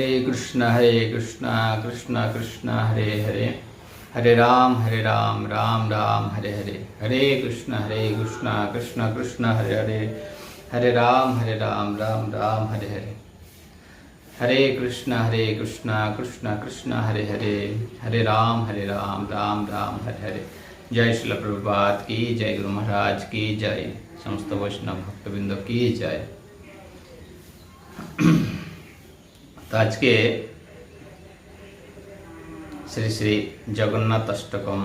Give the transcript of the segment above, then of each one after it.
हरे कृष्ण हरे कृष्ण कृष्ण कृष्ण, हरे हरे। हरे राम हरे राम राम राम, हरे हरे। हरे कृष्ण हरे कृष्ण कृष्ण कृष्ण, हरे हरे। हरे राम हरे राम राम राम, हरे हरे। हरे कृष्ण हरे कृष्ण कृष्ण कृष्ण, हरे हरे। हरे राम हरे राम राम राम, हरे हरे। जय शिल प्रभुपाद की जय, गुरु महाराज की जय। समस्त वैष्णव भक्तबिंद की जय। আজকে শ্রী শ্রী জগন্নাথ অষ্টকম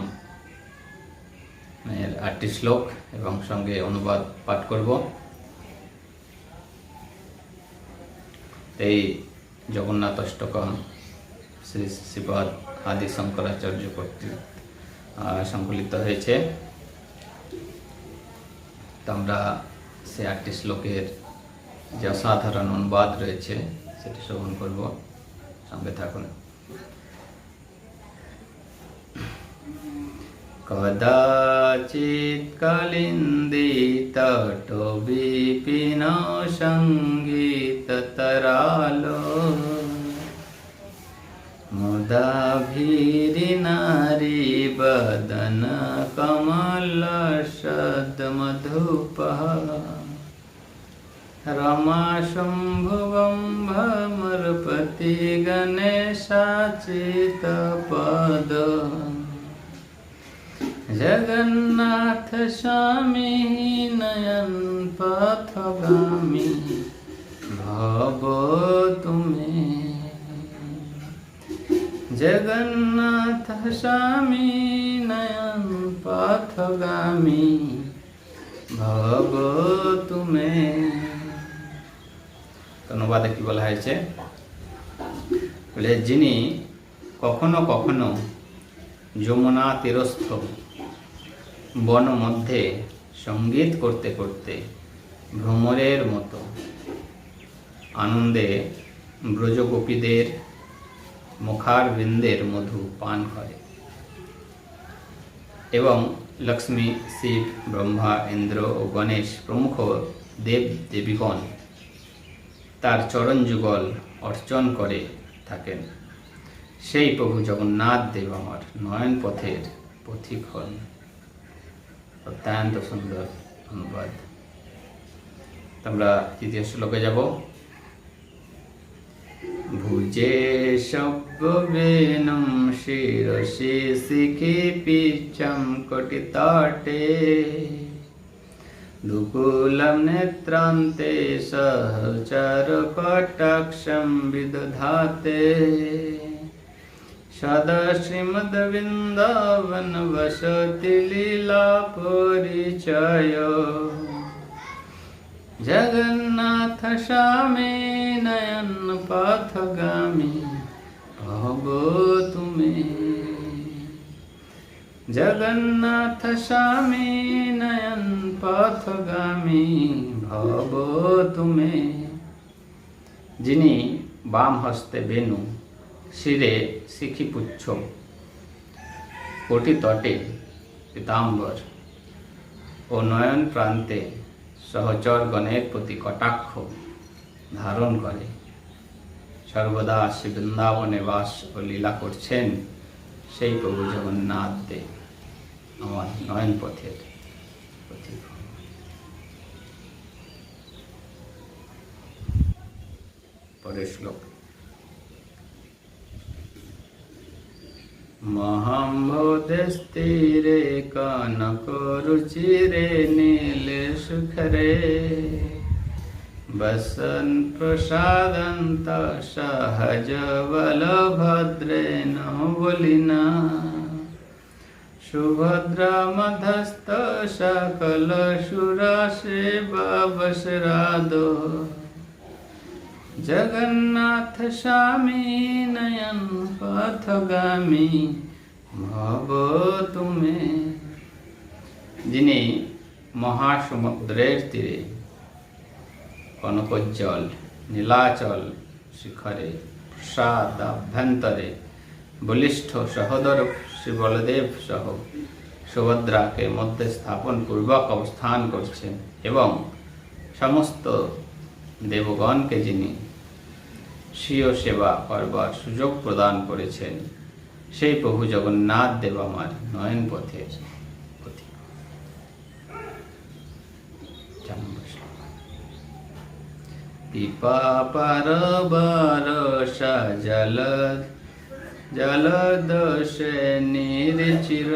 এর আটটি শ্লোক এবং সঙ্গে অনুবাদ পাঠ করব। এই জগন্নাথ অষ্টকম শ্রী শ্রীপদ আদি শঙ্করাচার্য কর্তৃক সংকলিত হয়েছে। তো আমরা সে আটটি শ্লোকের যে অসাধারণ অনুবাদ রয়েছে সেটি শ্রবণ করব। সঙ্গে থাকুন। কদাচিৎ কালিন্দি তটো বিপিন সংগীত তরালো। মুদা ভীরি নারী বদন কমল সদ মধুপহ। रमाशम्भुवं भमरपति गणेशाचितपद जगन्नाथ स्वामी नयन पथगामी भव तुम्हें जगन्नाथ स्वामी नयन पथगामी ভব অনুবাদে কি বলা হয়েছে? বলে, যিনি কখনো কখনো যমুনা তীরস্থ বন মধ্যে সংগীত করতে করতে ভ্রমরের মতো আনন্দে ব্রজগোপীদের মুখার বৃন্দের মধু পান করে এবং লক্ষ্মী, শিব, ব্রহ্মা, ইন্দ্র ও গণেশ প্রমুখ দেব দেবীগণ তার চরণ যুগল অর্চন করে থাকেন। সেই প্রভু জগন্নাথ দেব আমার নয়ন পথের পথিক হন অত্যন্ত সুন্দর অনুবাদ। আমরা তৃতীয় শ্লোকে যাব। ভুজে শব্বেনম শিরসি শিখি পিচ্ছম কটিতাটে। দুকুলম নেত্রান্তে সহচর কটাক্ষম বিদধাতে সদা শ্রীমদ্বৃন্দাবন বসতি লীলা পরিচয় জগন্নাথ স্বামী নয়ন পথগামী পথগামী ভব তুমি। যিনি বাম হস্তে বেনু, শিরে শিখিপুচ্ছ কোটি তটে পীতাম্বর ও নয়ন প্রান্তে সহচরগণের প্রতি কটাক্ষ ধারণ করে। সর্বদা শ্রী বৃন্দাবনে বাস ও লীলা করছেন সেই প্রভু জগন্নাথ দেব, আমার নয়ন পথের পথিক পরের শ্লোক মহাম্ভোদস্তিরে কনক রুচিরে নীল সুখরে। বসন প্রসাদন্ত সহজ বলভদ্রেণ বলিনা। সুভদ্রা মধস্থ সকল সুরাশে বাবসরাদ জগন্নাথ স্বামী নয়ন পথগামী ভব তুমি যিনি মহাসমুদ্রের তীরে কনকোজ্জ্বল, নীলাচল শিখরে প্রসাদ অভ্যন্তরে বলিষ্ঠ সহোদর শ্রী বলদেব সহ সুভদ্রাকে মধ্যে স্থাপন পূর্বক অবস্থান করছেন এবং সমস্ত দেবগণকে যিনি স্বীয় সেবা করবার সুযোগ প্রদান করেছেন, সেই প্রভু জগন্নাথ দেব আমার নয়ন পথে। চার। পিপা পার জল জলদোষে নির্চির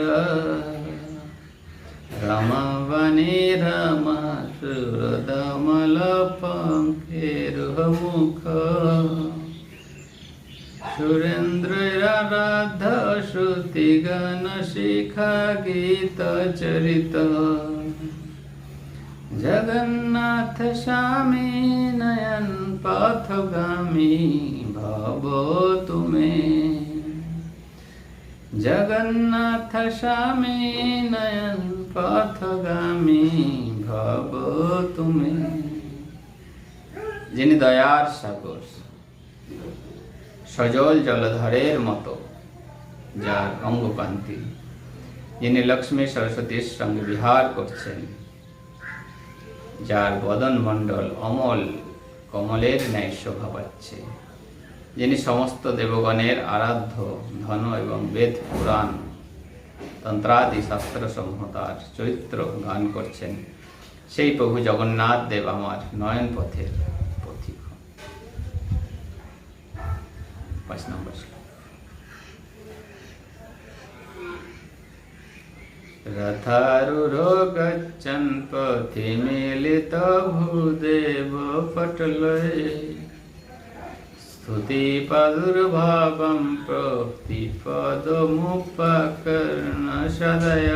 রমবনে রম পঙ্কের মুখ সুরেন্দ্র রাধা শ্রুতি গণ শিখা গীত চরিত জগন্নাথ স্বামী নয়ন পথগামী ভব তুমি। যিনি দয়ার সাগর, সজল জলধরের মতো, যার অঙ্গকান্তি যিনি লক্ষ্মী সরস্বতীর সঙ্গে বিহার করছেন, যার বদন মণ্ডল অমল কমলের ন্যায় শোভা পাচ্ছে। যিনি সমস্ত দেবগণের আরাধ্য, ধন এবং বেদ, পুরাণ, তন্ত্রাদি শাস্ত্র সমূহ তার চরিত্র গান করছেন সেই প্রভু জগন্নাথ দেব আমার নয়ন পথের পথিক হন। পাঁচ নম্বর শ্লোক। रथारूढो गच्छन् पथि मिलित भूदेव पटलये स्तुतिपदुर्भावं प्रतिपदमुपकर्णसदय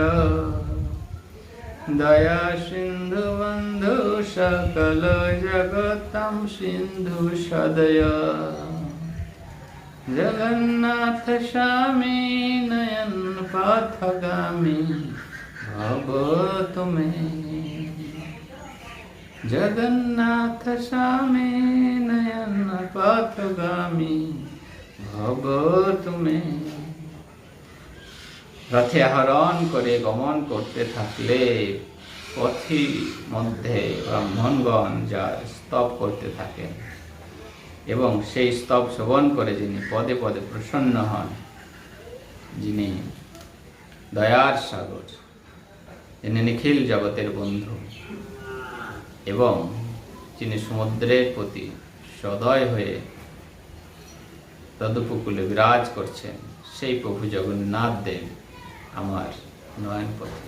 दया सिन्धुबन्धु सकल जगतं सिन्धु सदय जगन्नाथ स्वामी नयन पाथगामी भवतु मे जगन्नाथ स्वामी नयन पाथगामी भवतु मे রথে আহরণ করে গমন করতে থাকলে পথি মধ্যে ব্রাহ্মণগণ যার স্তব করতে থাকেন এবং সেই স্তব শোভন করে যিনি পদে পদে প্রসন্ন হন, যিনি দয়ার সাগর, যিনি নিখিল জগতের বন্ধু এবং যিনি সমুদ্রের প্রতি সদয় হয়ে তদুপকূলে বিরাজ করছেন, সেই প্রভু জগন্নাথ দেব। আমার নয়ন পথে।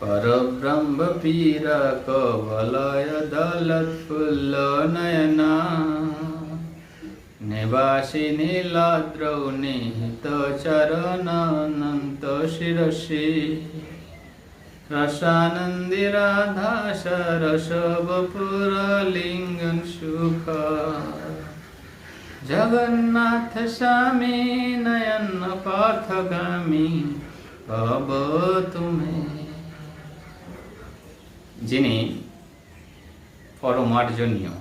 পরব্রহ্ম পীরা কবলয় দলত ফুল্ল নয়না। নিবাসী নীলাদ্রৌ নিহিত চরণ অনন্ত শিরসী। রসানন্দে রাধা সরসবপুর লিঙ্গন সুখ জগন্নাথ স্বামী নয়ন পাথগামী অব তুমি যিনি পরমার্জনীয়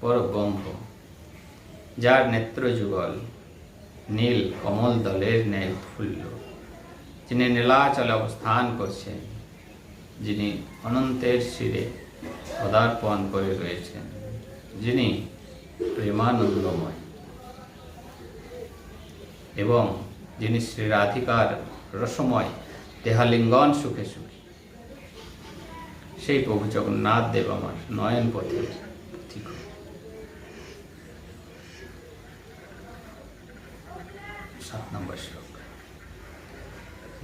পরব্রহ্ম যার নেত্রযুগল নীল কমল দলের ন্যায় ফুল্ল যিনি নীলাচল অবস্থান করছেন যিনি অনন্তের শিরে পদার্পণ করে রয়েছেন, যিনি প্রেমানন্দময় এবং যিনি শ্রীরাধিকার রসময় দেহালিঙ্গন সুখে সুখী সেই প্রভু জগন্নাথ দেব আমার নয়ন পথে পথিক। সাত নম্বর শ্লোক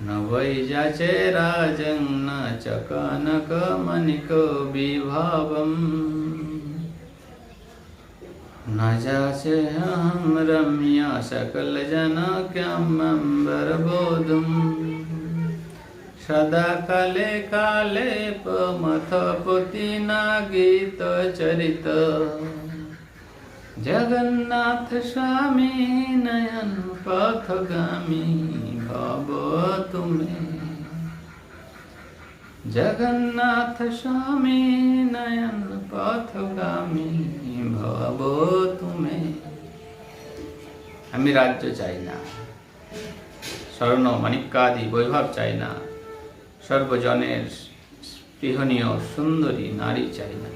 न वै जाचे राजं न च कनकमणिको विभावम् न जाचे अहं रम्या सकलजनक्यमम्बरबोधुम् सदा काले काले पमथ पुतिना गीत चरित जगन्नाथ स्वामी नयन पथगामी भव तुम्हें जगन्नाथ स्वामी नयन পথগামী ভব তুমি আমি রাজ্য চাই না স্বর্ণ মানিক্যাদি বৈভব চাই না সর্বজনের স্পৃহণীয় সুন্দরী নারী চাই না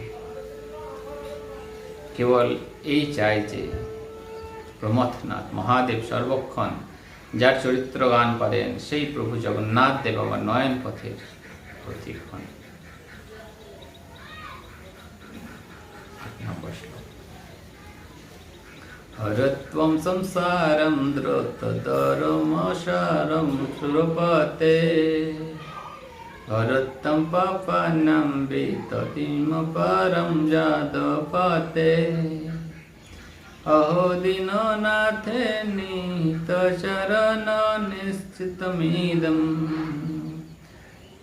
কেবল এই চাই যে প্রমথনাথ মহাদেব সর্বক্ষণ যার চরিত্র গান করেন সেই প্রভু জগন্নাথ দেব আমার নয়ন পথের প্রতিক্ষণ। হরত্বম সংসারম দ্রোতদরমশারম সুরপতে হরত্তম পাপানম বিততিম পরম যাদপতে। अहो दीननाथे नीतचरण निश्चितमिदम्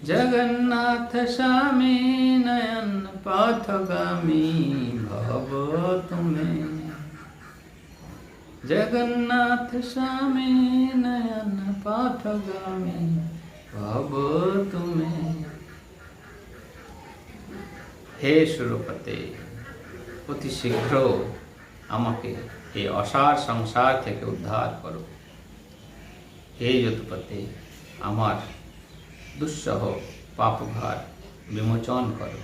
जगन्नाथ स्वामी नयन पथगामी भव तुमे जगन्नाथ स्वामी नयन पथगामी भव तुमे হে সুরপতে অতি শীঘ্র আমাকে এই অসার সংসার থেকে উদ্ধার করো হে যতুপতি আমার দুঃসহ পাপভার বিমোচন করো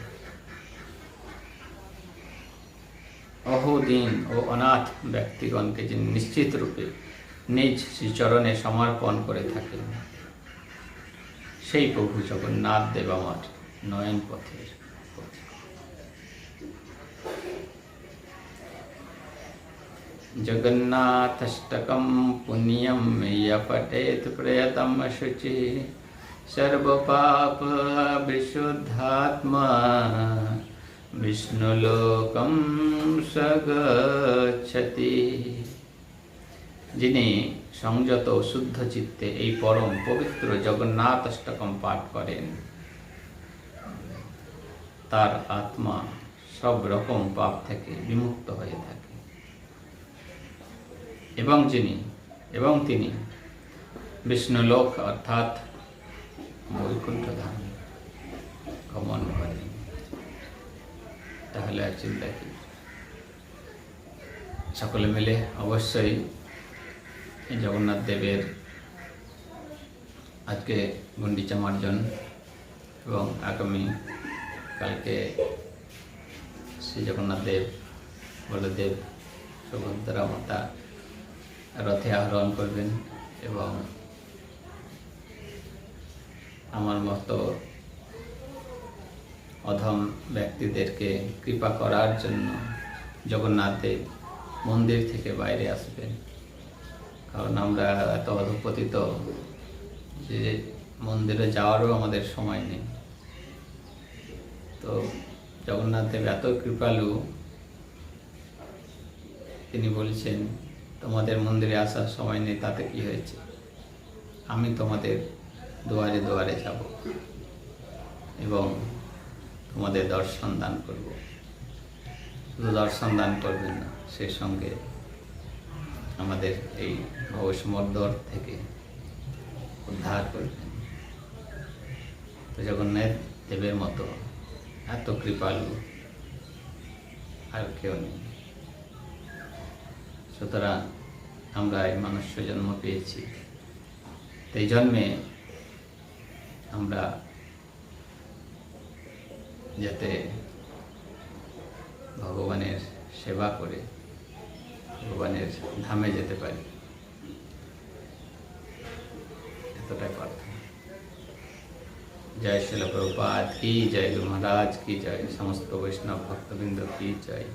অহদিন ও অনাথ ব্যক্তিগণকে যিনি নিশ্চিত রূপে নিজ শ্রীচরণে সমর্পণ করে থাকেন, সেই প্রভু জগন্নাথ দেব আমার নয়ন পথের পথিক। जगन्नाथष्टकं पुण्यं य पठेत् प्रयतं शुचिः सर्वपापविशुद्धात्मा বিষ্ণুলোকম সগচ্ছতি যিনি সংযত ও শুদ্ধ চিত্তে এই পরম পবিত্র জগন্নাথ অষ্টকম পাঠ করেন তার আত্মা সব রকম পাপ থেকে বিমুক্ত হয়ে থাকে এবং যিনি, এবং তিনি, বিষ্ণুলোক অর্থাৎ বৈকুণ্ঠ ধাম গমন করেন। তাহলে আর চিন্তা কি? সকলে মিলে অবশ্যই জগন্নাথ দেবের আজকে গুন্ডিচা মার্জন এবং আগামী কালকে শ্রী জগন্নাথ দেব, বলদেব সুভদ্রা মাতা রথে আহরণ করবেন এবং আমার মতো অধম ব্যক্তিদেরকে কৃপা করার জন্য জগন্নাথ মন্দির থেকে বাইরে আসবেন। কারণ আমরা এত অধপতিত যে মন্দিরে যাওয়ারও আমাদের সময় নেই। তো জগন্নাথ দেব এত কৃপালু, তিনি বলছেন তোমাদের মন্দিরে আসার সময় নেই, তাতে কি হয়েছে? আমি তোমাদের দুয়ারে দুয়ারে যাব এবং তোমাদের দর্শন দান করব। শুধু দর্শন দান করবেন না, সেই সঙ্গে আমাদের এই ভবসমর্দর থেকে উদ্ধার করবেন। তো জগন্নাথ দেবের মতো এত কৃপালু আর কেউ নেই। সুতরাং আমরা এই মানুষ্য জন্ম পেয়েছি। এই জন্মে আমরা যাতে ভগবানের সেবা করে, ভগবানের ধামে যেতে পারি। এতটাই প্রার্থনা। জয় শিল প্রভুপাত কি জয় গুরু মহারাজ, কি জয় সমস্ত বৈষ্ণব ভক্তবৃন্দ, কি জয়।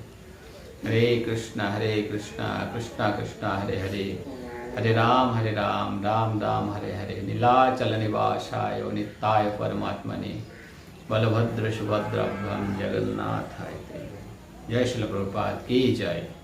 हरे कृष्णा हरे कृष्णा कृष्णा कृष्णा, हरे हरे। हरे राम हरे राम राम राम, हरे हरे। नीलाचल निवासाय नित्ताय परमात्मने। बलभद्र सुभद्रभ्यम जगन्नाथाय जय श्री प्रभुपाद, की जय।